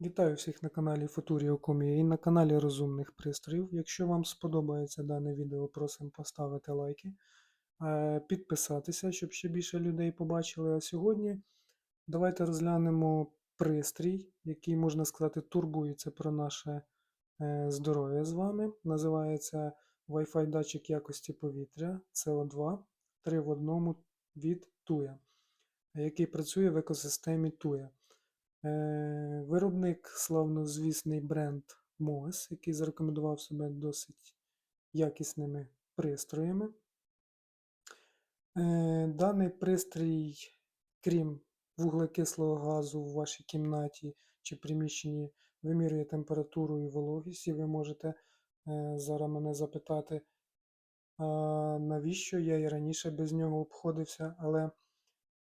Вітаю всіх на каналі Futurio.com і на каналі Розумних Пристроїв. Якщо вам сподобається дане відео, просимо поставити лайки, е, підписатися, щоб ще більше людей побачили. А сьогодні давайте розглянемо пристрій, який, можна сказати, турбується про наше е, здоров'я з вами. Називається Wi-Fi датчик якості повітря CO2 3 в одному від TUI, який працює в екосистемі TUI. Е, Виробник славнозвісний бренд MOS, який зарекомендував себе досить якісними пристроями. Е, Даний пристрій, крім вуглекислого газу в вашій кімнаті чи приміщенні, вимірює температуру і вологість, і ви можете е, зараз мене запитати, навіщо я і раніше без нього обходився, але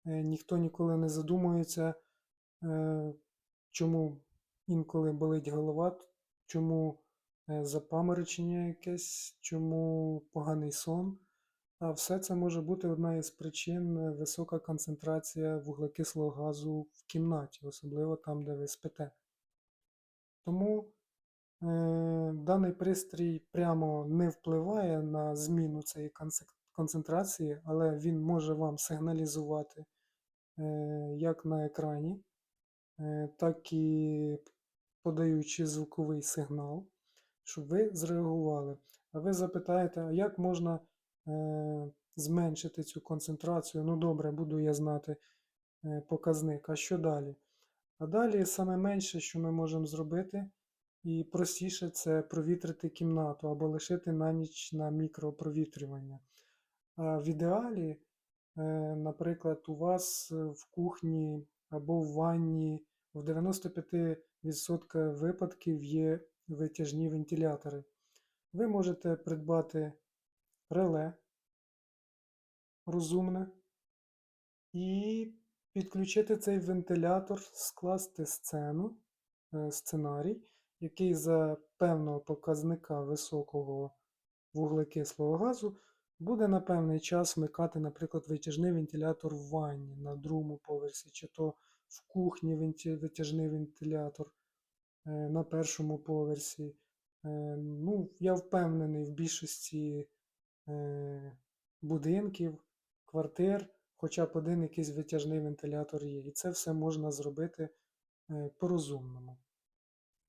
ніхто ніколи не задумується. Е, чому інколи болить голова, чому е, запаморочення якесь, чому поганий сон. А все це може бути одна із причин е, висока концентрація вуглекислого газу в кімнаті, особливо там, де ви спите. Тому е, даний пристрій прямо не впливає на зміну цієї концентрації, але він може вам сигналізувати е, як на екрані, так і подаючи звуковий сигнал, щоб ви зреагували. А ви запитаєте, а як можна е, зменшити цю концентрацію? Ну добре, буду я знати е, показник. А що далі? А далі саме менше, що ми можемо зробити, і простіше це провітрити кімнату або лишити на ніч на мікропровітрювання. А в ідеалі, е, наприклад, у вас е, в кухні або в ванні в 95% випадків є витяжні вентилятори. Ви можете придбати реле розумне і підключити цей вентилятор, скласти сцену, е, сценарій, який за певного показника високого вуглекислого газу буде на певний час вмикати, наприклад, витяжний вентилятор в ванні на другому поверсі, чи то в кухні витяжний вентилятор е, на першому поверсі. Е, Ну, я впевнений, в більшості е, будинків, квартир, хоча б один якийсь витяжний вентилятор є. І це все можна зробити по-розумному.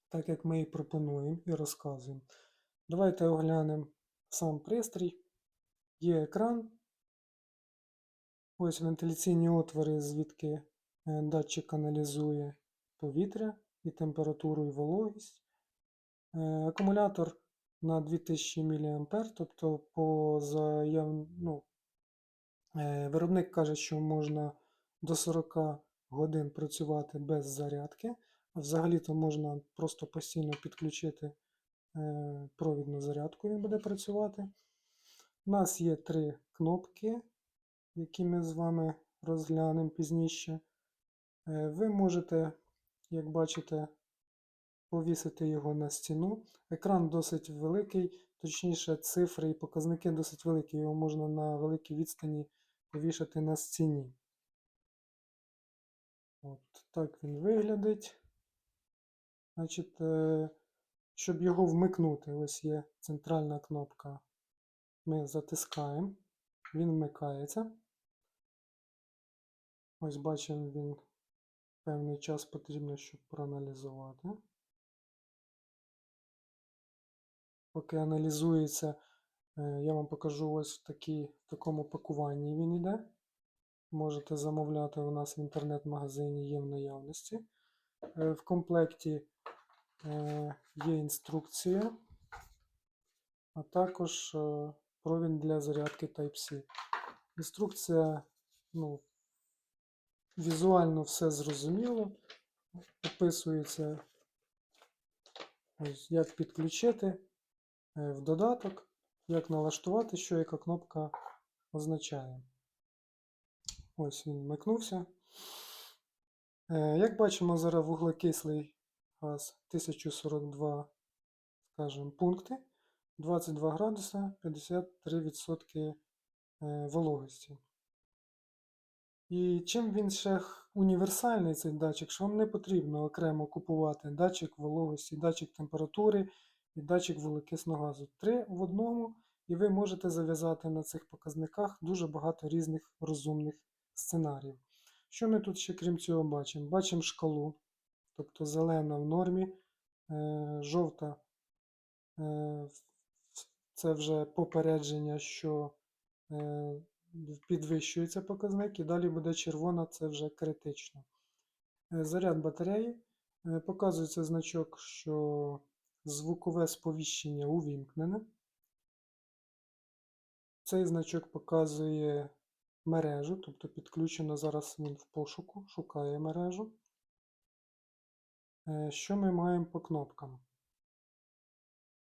Так як ми і пропонуємо і розказуємо. Давайте оглянемо сам пристрій. Є екран. Ось вентиляційні отвори, звідки е, датчик аналізує повітря і температуру, і вологість. Е, Акумулятор на 2000 мА, тобто по заяв... ну, е, виробник каже, що можна до 40 годин працювати без зарядки. Взагалі-то можна просто постійно підключити провідну зарядку, він буде працювати. У нас є три кнопки, які ми з вами розглянемо пізніше. Е, Ви можете, як бачите, повісити його на стіну. Екран досить великий, точніше, цифри і показники досить великі. Його можна на великій відстані повішати на стіні. От так він виглядить. Значить, е, щоб його вмикнути, ось є центральна кнопка. Ми затискаємо, він вмикається. Ось бачимо, він певний час потрібно, щоб проаналізувати. Поки аналізується, е, я вам покажу ось в, такій, в такому пакуванні він йде. Можете замовляти у нас в інтернет-магазині є в наявності. Е, В комплекті е, є інструкція, а також провід для зарядки Type-C. Інструкція, ну, візуально все зрозуміло. Описується, ось, як підключити е, в додаток, як налаштувати, що яка кнопка означає. Ось він вмикнувся. Е, Як бачимо, зараз вуглекислий газ 1042, скажімо, пункти, 22 градуса, 53% е, вологості. І чим він ще універсальний цей датчик, що вам не потрібно окремо купувати датчик вологості, датчик температури і датчик вуглекисного газу. Три в одному, і ви можете зав'язати на цих показниках дуже багато різних розумних сценаріїв. Що ми тут ще крім цього бачимо? Бачимо шкалу, тобто зелена в нормі, е, жовта е, це вже попередження, що е, підвищується показник, і далі буде червона, це вже критично. Е, Заряд батареї. Е, Показується значок, що звукове сповіщення увімкнене. Цей значок показує мережу, тобто підключено зараз він в пошуку, шукає мережу. Що ми маємо по кнопкам?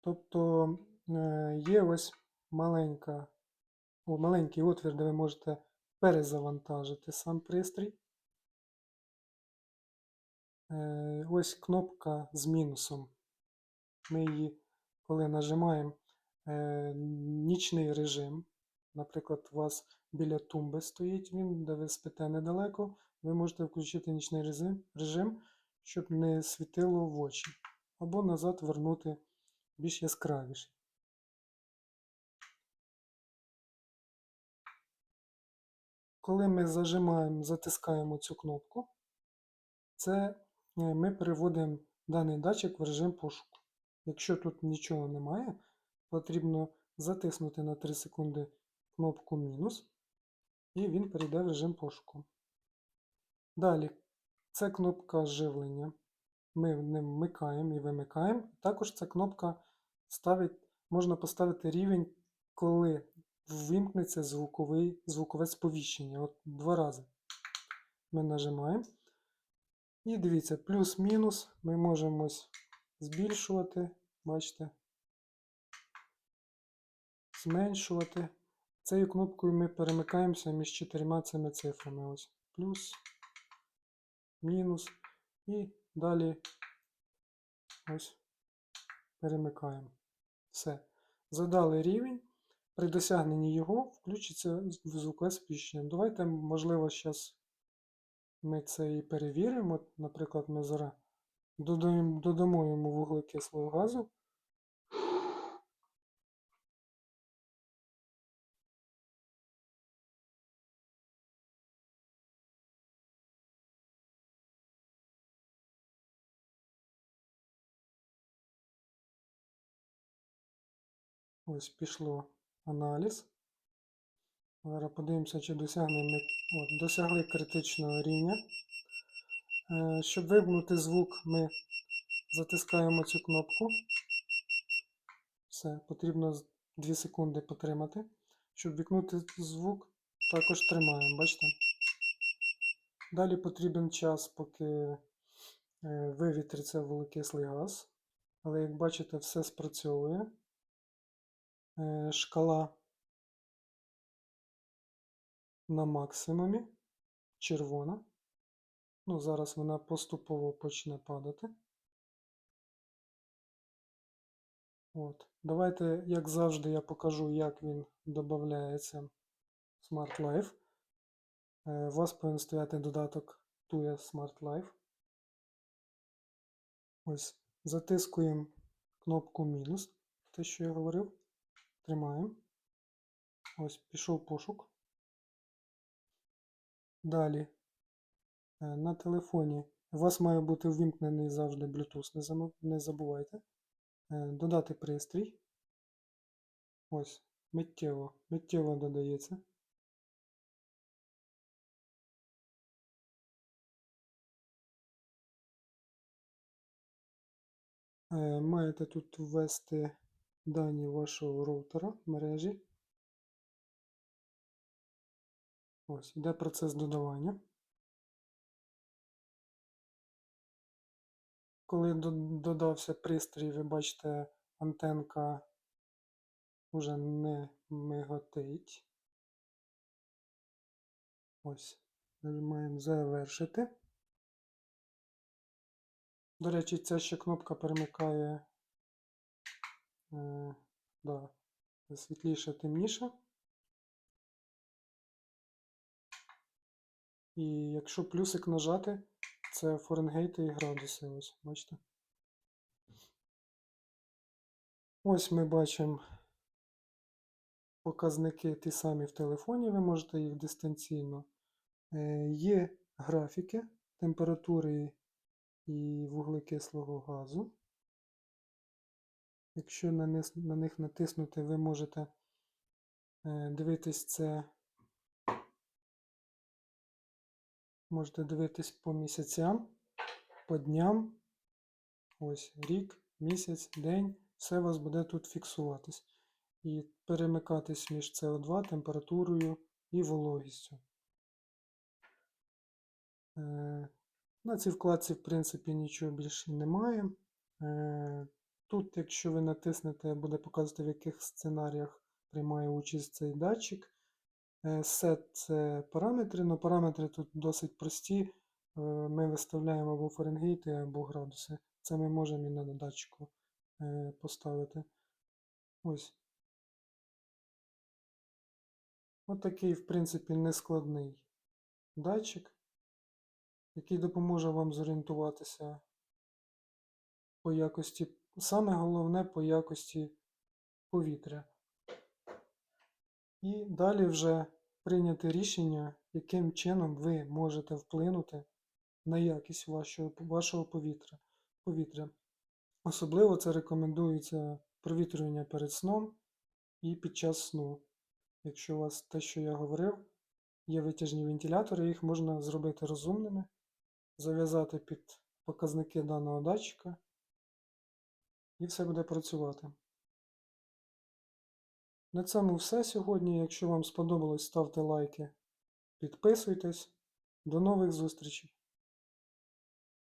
Тобто є ось маленька, о, маленький отвір, де ви можете перезавантажити сам пристрій. Е, Ось кнопка з мінусом. Ми її, коли нажимаємо е, нічний режим, наприклад, у вас біля тумби стоїть він, де ви спите недалеко, ви можете включити нічний режим, режим щоб не світило в очі, або назад вернути більш яскравіше. Коли ми зажимаємо, затискаємо цю кнопку, це е, ми переводимо даний датчик в режим пошуку. Якщо тут нічого немає, потрібно затиснути на 3 секунди кнопку мінус, і він перейде в режим пошуку. Далі, це кнопка живлення. Ми ним вмикаємо і вимикаємо. Також ця кнопка ставить, можна поставити рівень, коли ввімкнеться звуковий, звукове сповіщення. От два рази. Ми нажимаємо. І дивіться, плюс-мінус ми можемо збільшувати, бачите, зменшувати. Цією кнопкою ми перемикаємося між чотирма цими цифрами. Ось плюс, мінус. І далі ось перемикаємо. Все. Задали рівень. При досягненні його включиться звукове сповіщення. Давайте, можливо, зараз ми це і перевіримо. Наприклад, ми зараз додаємо, додамо йому вуглекислого газу. Ось пішло аналіз. Зараз подивимося, чи досягнемо. От, досягли критичного рівня. Е, Щоб вимкнути звук, ми затискаємо цю кнопку. Все, потрібно 2 секунди потримати. Щоб вікнути звук, також тримаємо, бачите? Далі потрібен час, поки е, вивітриться вуглекислий газ. Але як бачите, все спрацьовує. Е, Шкала на максимумі, червона. Ну, зараз вона поступово почне падати. От. Давайте, як завжди, я покажу, як він додається в Smart Life. Е, У вас повинен стояти додаток TUE Smart Life. Ось, затискуємо кнопку мінус, те, що я говорив. Тримаємо. Ось, пішов пошук. Далі. е, На телефоні у вас має бути ввімкнений завжди Bluetooth, не забувайте. Е, Додати пристрій. Ось, миттєво, миттєво додається. Е, Маєте тут ввести дані вашого роутера мережі. Ось, йде процес додавання. Коли додався пристрій, ви бачите, антенка вже не миготить. Ось, нажимаємо завершити. До речі, ця ще кнопка перемикає е, да, світліше, темніше. І якщо плюсик нажати, це Фаренгейти і градуси. Ось, бачите? Ось ми бачимо показники ті самі в телефоні, ви можете їх дистанційно. Е, Є графіки температури і вуглекислого газу. Якщо на, них натиснути, ви можете е, дивитись це. Можете дивитись по місяцям, по дням. Ось рік, місяць, день. Все у вас буде тут фіксуватись. І перемикатись між СО2, температурою і вологістю. Е, На цій вкладці, в принципі, нічого більше немає. Тут, якщо ви натиснете, буде показувати, в яких сценаріях приймає участь цей датчик. Set це параметри, але параметри тут досить прості. Е, Ми виставляємо або Фаренгейти, або градуси. Це ми можемо і на датчику е, поставити. Ось. От такий, в принципі, нескладний датчик, який допоможе вам зорієнтуватися по якості, саме головне по якості повітря. І далі вже прийняти рішення, яким чином ви можете вплинути на якість вашого, вашого повітря. повітря. Особливо це рекомендується провітрювання перед сном і під час сну. Якщо у вас те, що я говорив, є витяжні вентилятори, їх можна зробити розумними, зав'язати під показники даного датчика, і все буде працювати. На цьому все сьогодні. Якщо вам сподобалось, ставте лайки, підписуйтесь. До нових зустрічей!